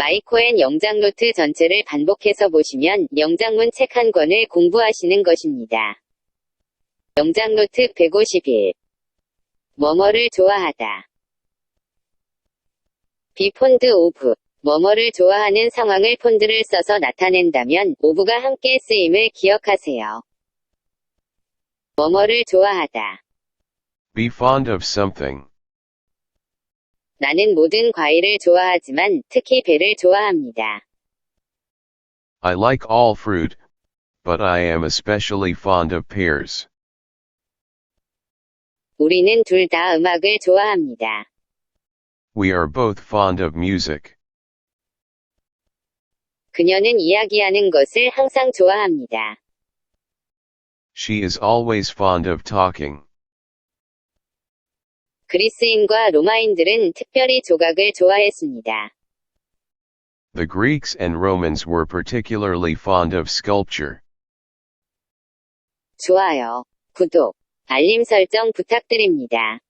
마이코엔 영장 노트 전체를 반복해서 보시면 영장문 책 한 권을 공부하시는 것입니다. 영장 노트 151. 뭐뭐를 좋아하다. 비폰드 오브. 뭐뭐를 좋아하는 상황을 폰드를 써서 나타낸다면 오브가 함께 쓰임을 기억하세요. 뭐뭐를 좋아하다. Be fond of something. 나는 모든 과일을 좋아하지만 특히 배를 좋아합니다. I like all fruit, but I am especially fond of pears. 우리는 둘 다 음악을 좋아합니다. We are both fond of music. 그녀는 이야기하는 것을 항상 좋아합니다. She is always fond of talking. 그리스인과 로마인들은 특별히 조각을 좋아했습니다. The Greeks and Romans were particularly fond of sculpture. 좋아요, 구독, 알림 설정 부탁드립니다.